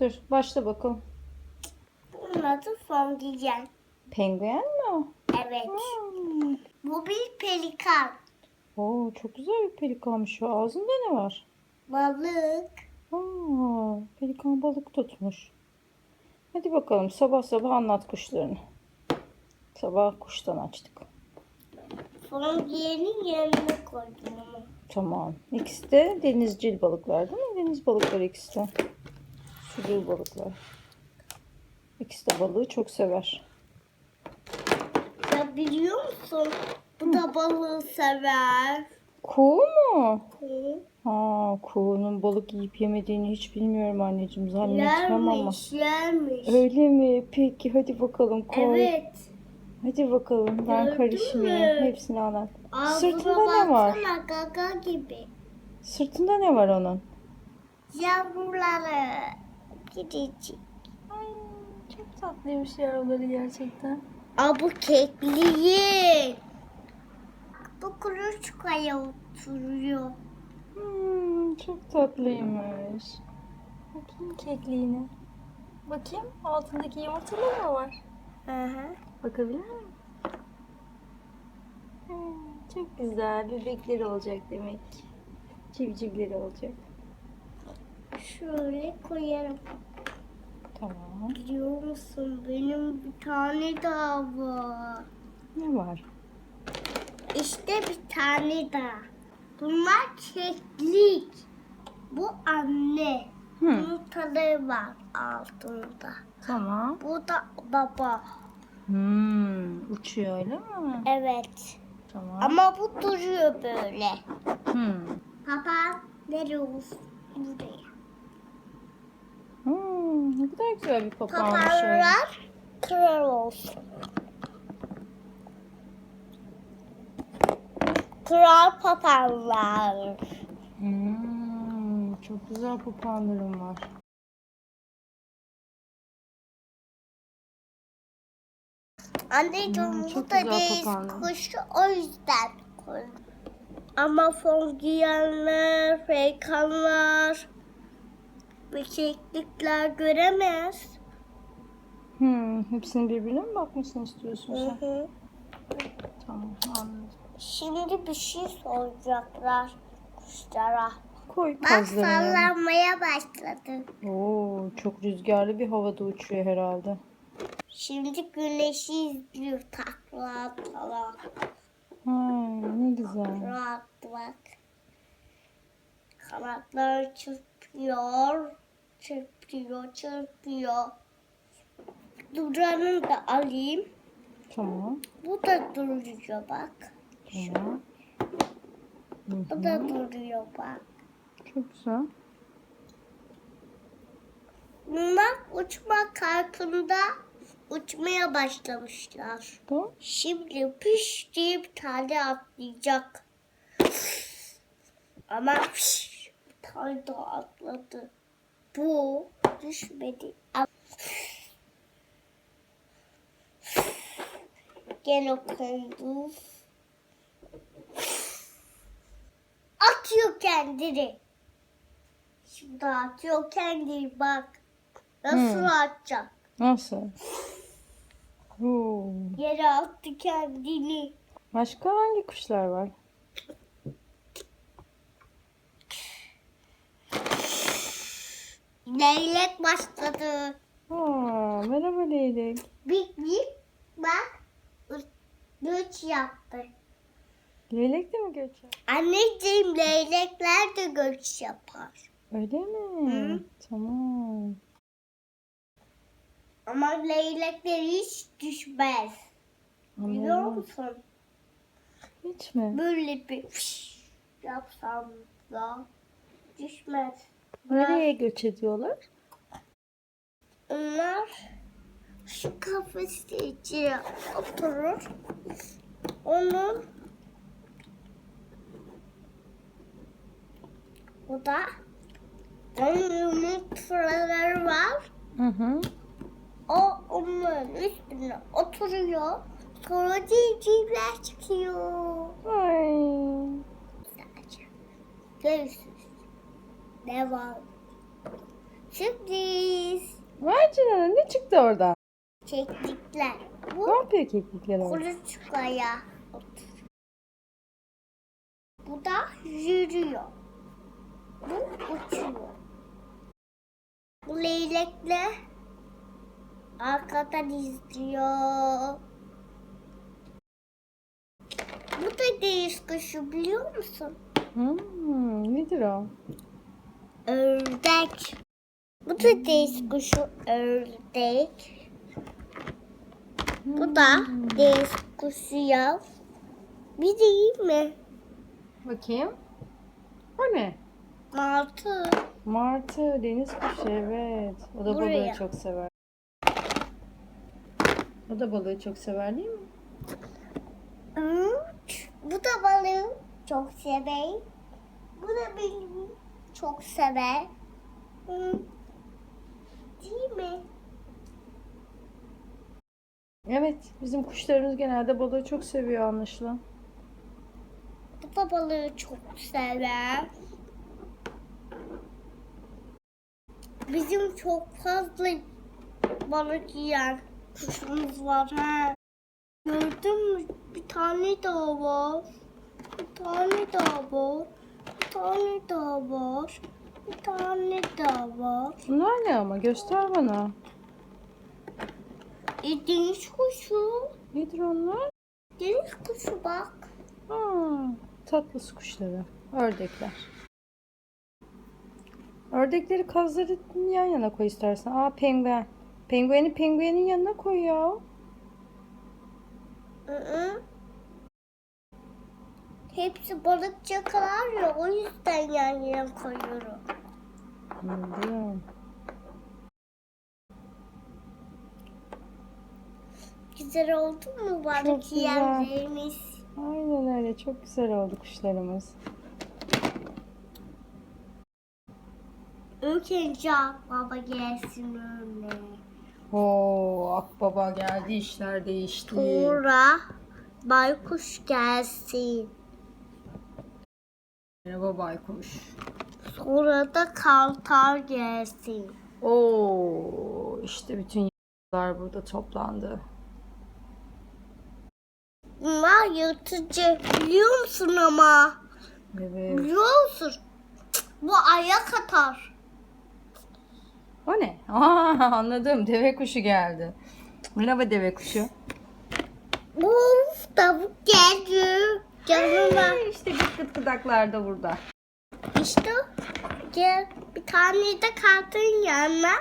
Dur başla bakalım. Bunun adı fondöten. Penguen mi o? Evet. Hmm. Bu bir pelikan. Oo, çok güzel bir pelikanmış o. Ağzında ne var? Balık. Aa, pelikan balık tutmuş. Hadi bakalım sabah sabah anlat kuşlarını. Sabah kuştan açtık. Fondötenin yanına koydum onu. Tamam. İkisi de denizcil balıklar değil mi? Deniz balıkları ikisi de. Sucul balıklar. İkisi de balığı çok sever. Ya biliyor musun? Bu da balığı sever. Kuğu mu? Hı. Aa, kuğunun balık yiyip yemediğini hiç bilmiyorum anneciğim. Zannetmem ama. Yermiş, yermiş. Öyle mi? Peki hadi bakalım koy. Evet. Hadi bakalım ben Gördün karışmayayım. mü? Hepsini anlat. Ağzına Sırtında ne var? Gaga gibi. Sırtında ne var onun? Yavruları. Gidecek. Ay çok tatlıymış yavruları gerçekten. Aa bu kekliği. Bu kuluçkaya oturuyor. Hmm, çok tatlıymış. Bakayım kekliğine. Bakayım altındaki yumurtalar mı var? Hı hı. Bakabilir miyim? Hmm, çok güzel. Bebekleri olacak demek. Civcivleri olacak. Şöyle koyarım. Tamam. Biliyor musun benim bir tane daha var. Ne var? İşte bir tane daha. Bunlar keklik. Bu anne. Hı. Yumurtaları var altında. Tamam. Bu da baba. Hmm, uçuyor öyle mi? Evet. Tamam. Ama bu duruyor böyle. Hmm. Baba nereye olsun? Buraya. Hmm, ne kadar güzel bir papağanmış öyle. Papağanlar kral olsun. Kral papağanlar. Hmm, çok güzel papağanlarım var. Anneciğim Hmm, da papağanlar. kuşu o yüzden koydum. Ama fongiyenler, feykanlar, böceklikler göremez. Hmm, hepsinin birbirine mi bakmasını istiyorsun Hı sen? hı. Tamam, anladım. Şimdi bir şey soracaklar kuşlara. Koy Bak kazlarını. sallanmaya başladı. Oo, çok rüzgarlı bir havada uçuyor herhalde. Şimdi güneşi izliyor takla atala. Ha, ne güzel. Rahat bak. Kanatları çırpıyor. Çırpıyor, çırpıyor. Duranı da alayım. Tamam, Bu da duruyor bak. tamam. Hı Bu hı, da duruyor bak. Çok güzel. Bunlar uçma kalkında uçmaya başlamışlar. Tamam. Şimdi piş diye bir tane atlayacak. Ama piş, bir tane daha atladı. Bu düşmedi. Gene kondu. Atıyor kendini. Şimdi atıyor kendini bak. Nasıl Hmm. atacak? Nasıl? Oo. Yere attı kendini. Başka hangi kuşlar var? Leylek başladı. Aa, merhaba leylek. Bik bik bak. Göç yaptı. Leylek de mi göçer? Anneciğim leylekler de göç yapar. Öyle mi? Hı. Tamam. Ama leylekler hiç düşmez. Biliyor Anladım. musun? Hiç mi? Böyle bir fış yapsam da düşmez. Nereye göç ediyorlar? Onlar şu kafesi içine oturur. Onun bu da onun yumurtaları var. Hı hı. O onun üstüne oturuyor. Sonra civcivler çıkıyor. Ay. Görüşürüz. Devam. Sürpriz. Vay canına ne çıktı oradan? Çektikler. Ne Bu yapıyor keklikler orada? kuluçkaya otur. Bu da yürüyor. Bu uçuyor. Bu leylekle arkadan izliyor. Bu da deniz kuşu biliyor musun? Hmm, nedir o? Ördek. Bu da deniz kuşu ördek. Bu da deniz kuşu ya. Bir değil mi? Bakayım. O ne? Martı. Martı, deniz kuşu evet. O da Buraya. balığı çok sever. O da balığı çok sever değil mi? Bu da balığı çok sever. Bu da benim çok sever. Hı. Değil mi? Evet, bizim kuşlarımız genelde balığı çok seviyor anlaşılan. Bu da balığı çok sever. Bizim çok fazla balık yiyen kuşumuz var ha. Gördün mü? Bir tane daha var. Bir tane daha var. Tane daha var. Bir tane daha var. Bunlar ne ama? Göster bana. E, deniz kuşu. Nedir onlar? Deniz kuşu bak. Aa, tatlı su kuşları. Ördekler. Ördekleri kazları yan yana koy istersen. Aa penguen. Pengueni penguenin yanına koy ya. Hı Hepsi balık çakalar ya o yüzden yan yana koyuyorum. Anladım. Güzel oldu mu balık güzel. yiyenlerimiz? Aynen öyle. Çok güzel oldu kuşlarımız. Önce baba gelsin öyle. Oo, akbaba geldi işler değişti. Sonra baykuş gelsin. Merhaba baykuş. Sonra da kantar gelsin. Oo, işte bütün yıldızlar burada toplandı. Bunlar yırtıcı biliyor musun ama? Evet. Biliyor musun? Cık, Bu ayak atar. O ne? Aa, anladım. Deve kuşu geldi. Merhaba deve kuşu. Of tavuk geldi. Canıma. işte gıt gıt gıdaklar da burada. İşte gel bir tane de kartın yanına.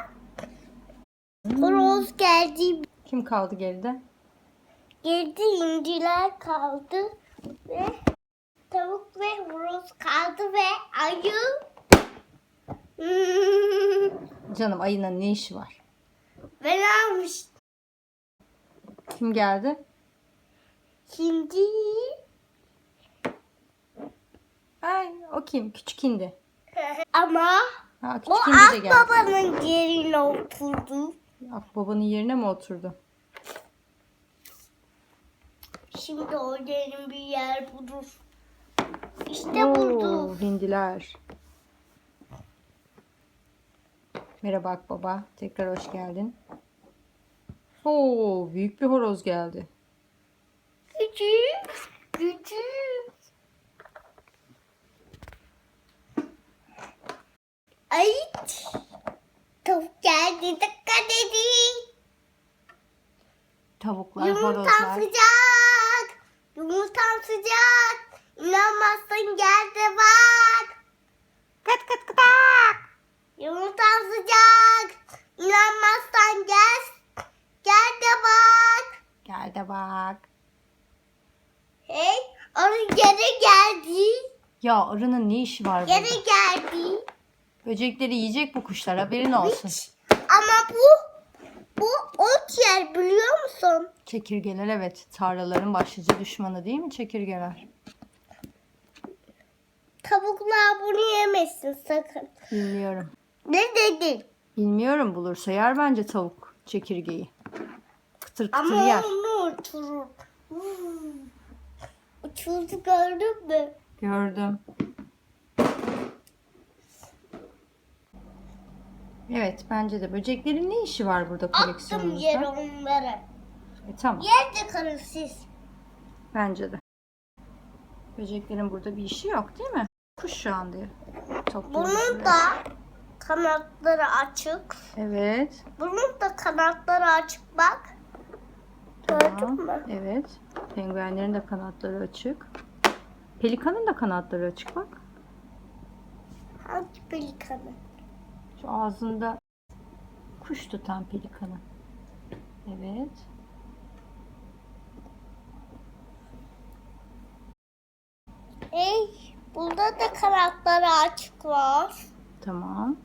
Horoz geldi. Kim kaldı geride? Geldi inciler kaldı ve tavuk ve horoz kaldı ve ayı. Hmm, Canım ayının ne işi var? ben almış. Kim geldi? Şimdi Ay o kim? Küçük hindi. ama Ha, o küçük hindi de geldi. akbabanın yerine oturdu. Akbabanın yerine mi oturdu? Şimdi o derin bir yer bulur. İşte buldu. Hindiler. Merhaba Akbaba. Tekrar hoş geldin. Oo, büyük bir horoz geldi. Küçük, küçük. Ay, geldi dikkat edin. Tavuklar, Yumurtam horozlar. sıcak. Yumurtam sıcak. İnanmazsan gel de bak. Kıt kıt kıtak. Yumurtam sıcak. İnanmazsan gel. Gel de bak. Gel de bak. Hey, arı geri geldi. Ya arının ne işi var Geri burada? geldi. Böcekleri yiyecek bu kuşlar haberin olsun. Hiç. Ama bu bu ot yer biliyor musun? Çekirgeler evet tarlaların başlıca düşmanı değil mi çekirgeler? Tavuklar bunu yemesin sakın. Bilmiyorum. Ne dedin? Bilmiyorum bulursa yer bence tavuk çekirgeyi. Kıtır kıtır Ama yer. onu uçurur. Hmm. Uçurdu gördün mü? Gördüm. Evet bence de. Böceklerin ne işi var burada Attım koleksiyonumuzda? yere onları. E, tamam. Yerde kalın siz. Bence de. Böceklerin burada bir işi yok değil mi? Kuş şu anda. Topluyoruz Bunun da kanatları açık. Evet. Bunun da kanatları açık bak. Gördün Tamam. mü? Evet. Penguenlerin de kanatları açık. Pelikanın da kanatları açık bak. Hangi pelikanı? Şu ağzında kuş tutan pelikanı. Evet. Ey, burada da kanatları açık var. Tamam.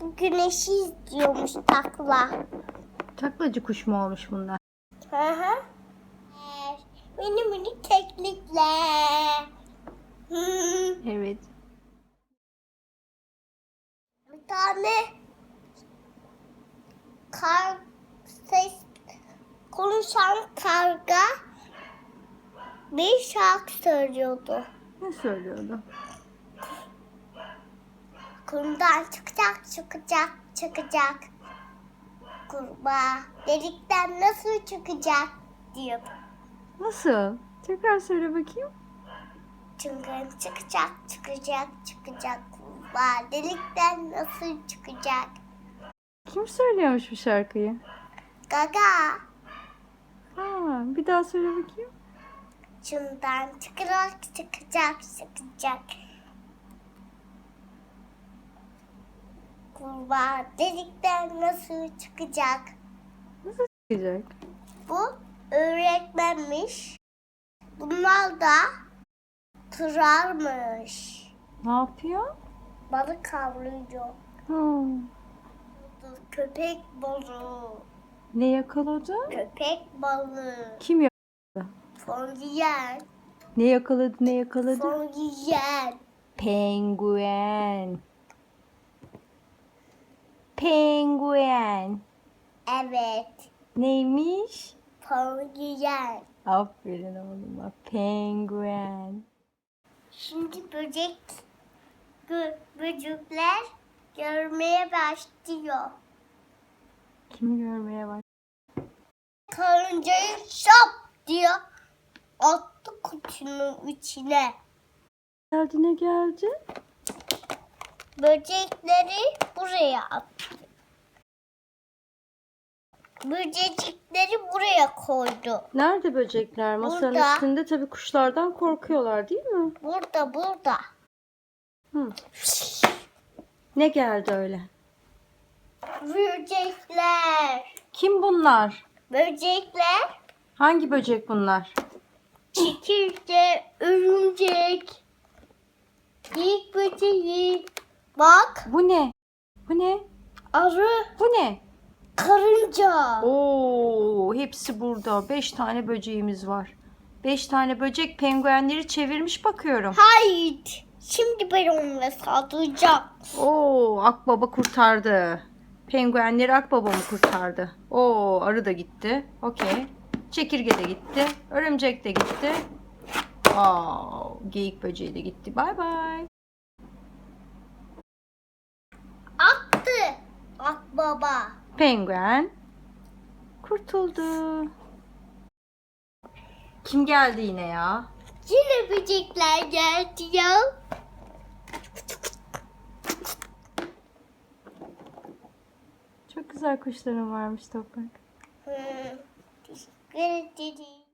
Bu güneşi izliyormuş takla. Taklacı kuş mu olmuş bunlar? Hı hı. Mini mini teknikler. Hmm, Evet. Tane kar ses konuşan karga bir şarkı söylüyordu. Ne söylüyordu? Kumdan çıkacak çıkacak çıkacak. Kurbağa delikten nasıl çıkacak diyor. Nasıl? Tekrar söyle bakayım. Çünkü çıkacak çıkacak çıkacak kurbağa delikten nasıl çıkacak? Kim söylüyormuş bu şarkıyı? Gaga Ha, bir daha söyle bakayım. Çın'dan çıkacak çıkacak çıkacak. Kurbağa delikten nasıl çıkacak? Nasıl çıkacak? Bu öğretmenmiş. Bunlar da kırarmış. Ne yapıyor? Balık. Ha, Köpek balığı. ne yakaladı? Köpek balığı. Kim ya? Fongiyen. Ne yakaladı ne yakaladı? Fongiyen. Penguen. Penguen. Evet. Neymiş? Fongiyen. Aferin oğluma. Penguen. Şimdi böcek böcekler görmeye başlıyor. Kimi görmeye bak. Karıncayı şap diyor. Attı kutunun içine. Geldi ne geldi? Böcekleri buraya attı. Böcekleri buraya koydu. Nerede böcekler? Masanın Burada. üstünde tabii kuşlardan korkuyorlar değil mi? Burada burada. Hı. Ne geldi öyle? Böcekler. Kim bunlar? Böcekler. Hangi böcek bunlar? Çekirge, örümcek. İlk böceği. Bak Bu ne? Bu ne? arı, Bu ne? karınca. Oo, hepsi burada. Beş tane böceğimiz var. Beş tane böcek penguenleri çevirmiş bakıyorum. Hayır. Şimdi ben onunla saldıracağım. Oo, akbaba kurtardı. Penguenleri akbaba mı kurtardı? Oo, arı da gitti. Okey. Çekirge de gitti. Örümcek de gitti. Aa, geyik böceği de gitti. Bay bay. Attı. Akbaba. Penguen kurtuldu. Kim geldi yine ya? Yine böcekler geldi ya. Çok güzel kuşların varmış Toprak. Hmm. Teşekkür ederim.